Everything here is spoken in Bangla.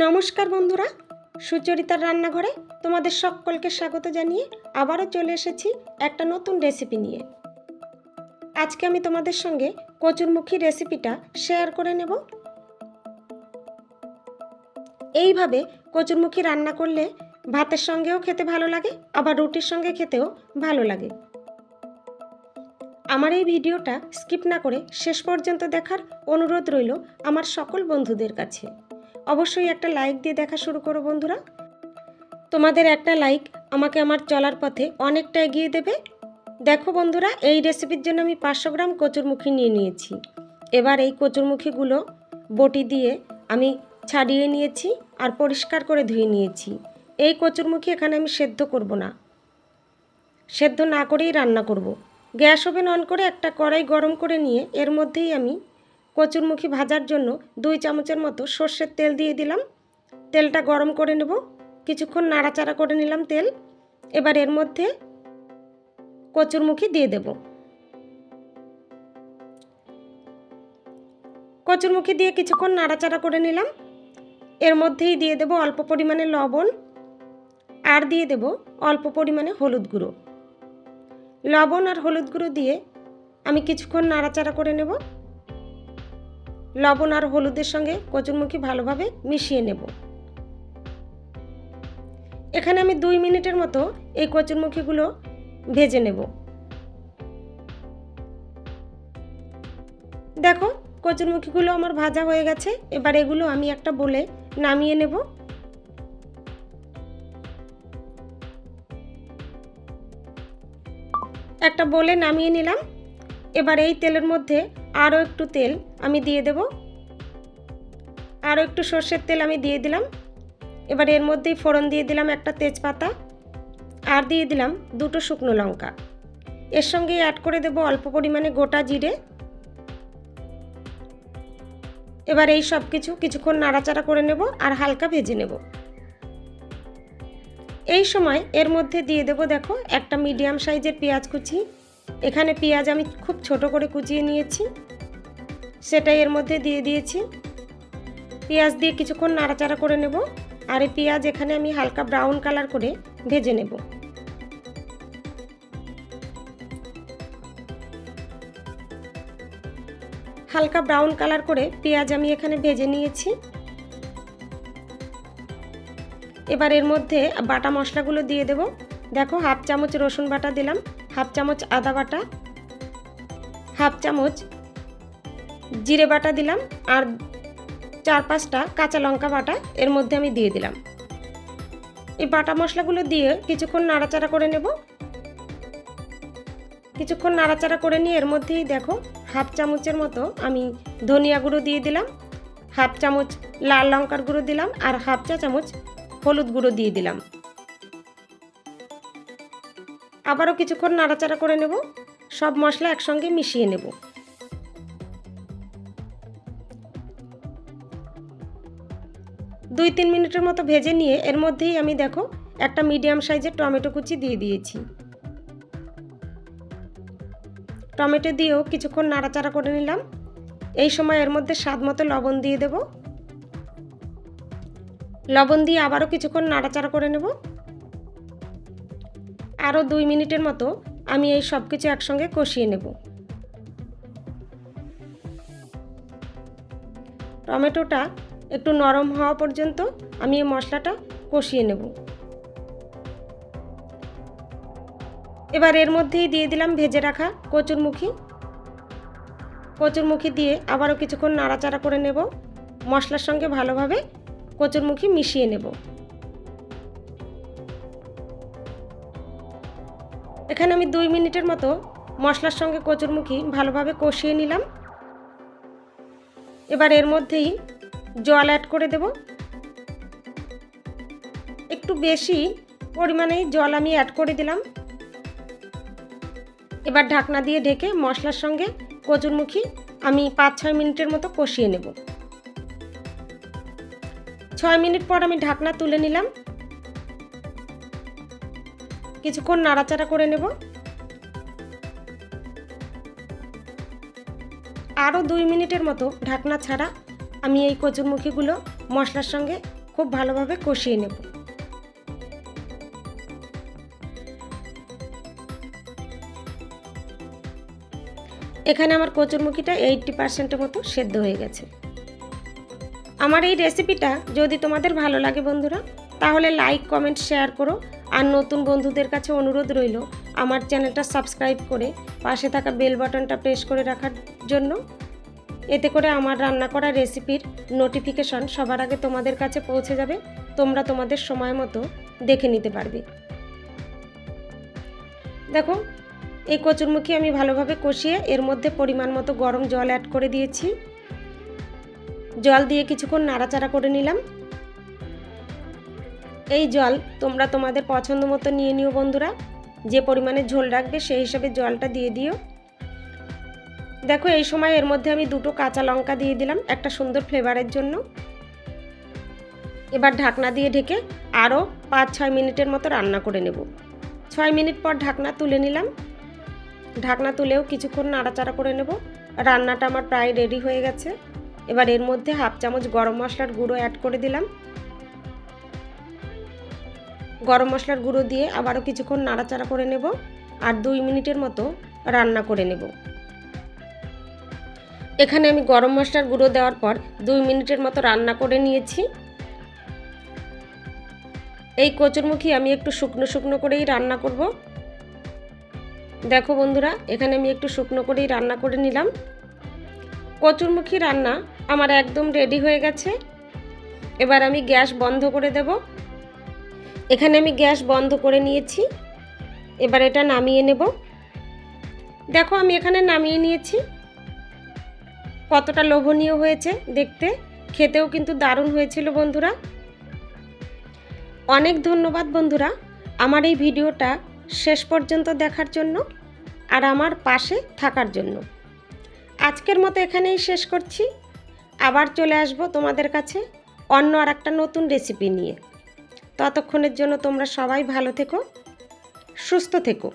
নমস্কার বন্ধুরা, সুচরিতার রান্নাঘরে তোমাদের সকলকে স্বাগত জানিয়ে আবারও চলে এসেছি একটা নতুন রেসিপি নিয়ে। আজকে আমি তোমাদের সঙ্গে কচুরমুখী রেসিপিটা শেয়ার করে নেব। এইভাবে কচুরমুখী রান্না করলে ভাতের সঙ্গেও খেতে ভালো লাগে, আবার রুটির সঙ্গে খেতেও ভালো লাগে। আমার এই ভিডিওটা স্কিপ না করে শেষ পর্যন্ত দেখার অনুরোধ রইল আমার সকল বন্ধুদের কাছে। অবশ্যই একটা লাইক দিয়ে দেখা শুরু করো বন্ধুরা। তোমাদের একটা লাইক আমাকে আমার চলার পথে অনেকটা এগিয়ে দেবে। দেখো বন্ধুরা, এই রেসিপির জন্য আমি পাঁচশো গ্রাম কচুরমুখী নিয়ে নিয়েছি। এবার এই কচুরমুখীগুলো বটি দিয়ে আমি ছাড়িয়ে নিয়েছি আর পরিষ্কার করে ধুয়ে নিয়েছি। এই কচুরমুখী এখানে আমি সেদ্ধ করব না। সেদ্ধ না করেই রান্না করব। গ্যাস ওভেন অন করে একটা কড়াই গরম করে নিয়ে এর মধ্যেই আমি কচুরমুখী ভাজার জন্য দুই চামচের মতো সর্ষের তেল দিয়ে দিলাম। তেলটা গরম করে নেব। কিছুক্ষণ নাড়াচাড়া করে নিলাম তেল। এবার এর মধ্যে কচুরমুখী দিয়ে দেব। কচুরমুখী দিয়ে কিছুক্ষণ নাড়াচাড়া করে নিলাম। এর মধ্যেই দিয়ে দেব অল্প পরিমাণে লবণ। আর দিয়ে দেব অল্প পরিমাণে হলুদ গুঁড়ো। লবণ আর হলুদ গুঁড়ো দিয়ে আমি কিছুক্ষণ নাড়াচাড়া করে নেব। লবণ আর হলুদের সঙ্গে কচুরমুখী ভালোভাবে মিশিয়ে নেব। এখানে আমি দুই মিনিটের মতো এই কচুরমুখীগুলো ভেজে নেব। দেখো, কচুরমুখীগুলো আমার ভাজা হয়ে গেছে। এবার এগুলো আমি একটা বলে নামিয়ে নেব। একটা বলে নামিয়ে নিলাম। এবার এই তেলের মধ্যে আরও একটু তেল আমি দিয়ে দেব। আরও একটু সর্ষের তেল আমি দিয়ে দিলাম। এবার এর মধ্যেই ফোড়ন দিয়ে দিলাম একটা তেজপাতা আর দিয়ে দিলাম দুটো শুকনো লঙ্কা। এর সঙ্গে অ্যাড করে দেব অল্প পরিমাণে গোটা জিরে। এবার এই সব কিছু কিছুক্ষণ নাড়াচাড়া করে নেব আর হালকা ভেজে নেব। এই সময় এর মধ্যে দিয়ে দেব দেখো একটা মিডিয়াম সাইজের পেঁয়াজ কুচি। এখানে পেঁয়াজ আমি খুব ছোট করে কুচিয়ে নিয়েছি। সেটাই এর মধ্যে দিয়ে দিয়েছি। পেঁয়াজ দিয়ে কিছুক্ষণ নাড়াচাড়া করে নেব আর এই পেঁয়াজ এখানে আমি হালকা ব্রাউন কালার করে ভেজে নেব। হালকা ব্রাউন কালার করে পেঁয়াজ আমি এখানে ভেজে নিয়েছি। এবার এর মধ্যে বাটা মশলাগুলো দিয়ে দেব। দেখো হাফ চামচ রসুন বাটা দিলাম, হাফ চামচ আদা বাটা, হাফ চামচ জিরে বাটা দিলাম আর চার পাঁচটা কাঁচা লঙ্কা বাটা এর মধ্যে আমি দিয়ে দিলাম। এই বাটা মশলাগুলো দিয়ে কিছুক্ষণ নাড়াচাড়া করে নেব। কিছুক্ষণ নাড়াচাড়া করে নিয়ে এর মধ্যেই দেখো হাফ চামচের মতো আমি ধনিয়া গুঁড়ো দিয়ে দিলাম, হাফ চামচ লাল লঙ্কার গুঁড়ো দিলাম আর হাফ চা চামচ হলুদ গুঁড়ো দিয়ে দিলাম। আবারও কিছুক্ষণ নাড়াচাড়া করে নেব। সব মশলা একসঙ্গে মিশিয়ে নেব। দুই তিন মিনিটের মতো ভেজে নিয়ে এর মধ্যেই আমি দেখো একটা মিডিয়াম সাইজের টমেটো কুচি দিয়ে দিয়েছি। টমেটো দিয়েও কিছুক্ষণ নাড়াচাড়া করে নিলাম। এই সময় এর মধ্যে স্বাদ মতো লবণ দিয়ে দেব। লবণ দিয়ে আবারও কিছুক্ষণ নাড়াচাড়া করে নেব। আরও দুই মিনিটের মতো আমি এই সব কিছু একসঙ্গে কষিয়ে নেব। টমেটোটা একটু নরম হওয়া পর্যন্ত আমি এই মশলাটা কষিয়ে নেব। এবার এর মধ্যেই দিয়ে দিলাম ভেজে রাখা কচুরমুখী। কচুরমুখী দিয়ে আবারও কিছুক্ষণ নাড়াচাড়া করে নেব। মশলার সঙ্গে ভালোভাবে কচুরমুখী মিশিয়ে নেব। এখানে আমি দুই মিনিটের মতো মশলার সঙ্গে কচুরমুখী ভালোভাবে কষিয়ে নিলাম। এবার এর মধ্যেই জল অ্যাড করে দেব। একটু বেশি পরিমাণে জল আমি অ্যাড করে দিলাম। এবার ঢাকনা দিয়ে ঢেকে মশলার সঙ্গে কচুরমুখী আমি পাঁচ ছয় মিনিটের মতো কষিয়ে নেব। ছয় মিনিট পর আমি ঢাকনা তুলে নিলাম। কিছুক্ষণ নাড়াচাড়া করে নেব। আরও দুই মিনিটের মতো ঢাকনা ছাড়া আমি এই কচুরমুখীগুলো মশলার সঙ্গে খুব ভালোভাবে কষিয়ে নেব। এখানে আমার কচুরমুখিটা এইটটি পার্সেন্টের মতো সেদ্ধ হয়ে গেছে। আমার এই রেসিপিটা যদি তোমাদের ভালো লাগে বন্ধুরা, তাহলে লাইক, কমেন্ট, শেয়ার করো। আর নতুন বন্ধুদের কাছে অনুরোধ রইল আমার চ্যানেলটা সাবস্ক্রাইব করে পাশে থাকা বেল বাটনটা প্রেস করে রাখার জন্য। এতে করে আমার রান্না করা রেসিপির নোটিফিকেশন সবার আগে তোমাদের কাছে পৌঁছে যাবে। তোমরা তোমাদের সময় মতো দেখে নিতে পারবে। দেখো, এই কচুরমুখী আমি ভালোভাবে কষিয়ে এর মধ্যে পরিমাণ মতো গরম জল অ্যাড করে দিয়েছি। জল দিয়ে কিছুক্ষণ নাড়াচাড়া করে নিলাম। এই জল তোমরা তোমাদের পছন্দ মতো নিয়ে নিও বন্ধুরা। যে পরিমাণে ঝোল রাখবে সেই হিসাবে জলটা দিয়ে দিও। দেখো এই সময় এর মধ্যে আমি দুটো কাঁচা লঙ্কা দিয়ে দিলাম একটা সুন্দর ফ্লেভারের জন্য। এবার ঢাকনা দিয়ে ঢেকে আরও পাঁচ ছয় মিনিটের মতো রান্না করে নেব। ছয় মিনিট পর ঢাকনা তুলে নিলাম। ঢাকনা তুলেও কিছুক্ষণ নাড়াচাড়া করে নেব। রান্নাটা আমার প্রায় রেডি হয়ে গেছে। এবার এর মধ্যে হাফ চামচ গরম মশলার গুঁড়ো অ্যাড করে দিলাম। গরম মশলার গুঁড়ো দিয়ে আবারও কিছুক্ষণ নাড়াচাড়া করে নেব আর দুই মিনিটের মতো রান্না করে নেব। এখানে আমি গরম মশলার গুঁড়ো দেওয়ার পর দুই মিনিটের মতো রান্না করে নিয়েছি। এই কচুরমুখী আমি একটু শুকনো শুকনো করেই রান্না করব। দেখো বন্ধুরা, এখানে আমি একটু শুকনো করেই রান্না করে নিলাম। কচুরমুখী রান্না আমার একদম রেডি হয়ে গেছে। এবার আমি গ্যাস বন্ধ করে দেব। এখানে আমি গ্যাস বন্ধ করে নিয়েছি। এবার এটা নামিয়ে নেব। দেখো আমি এখানে নামিয়ে নিয়েছি। কতটা লোভনীয় হয়েছে দেখতে। খেতেও কিন্তু দারুণ হয়েছিল বন্ধুরা। অনেক ধন্যবাদ বন্ধুরা আমার এই ভিডিওটা শেষ পর্যন্ত দেখার জন্য আর আমার পাশে থাকার জন্য। আজকের মতো এখানেই শেষ করছি। আবার চলে আসব তোমাদের কাছে অন্য আর একটা নতুন রেসিপি নিয়ে। ততক্ষণের জন্য তোমরা সবাই ভালো থেকো সুস্থ থেকো।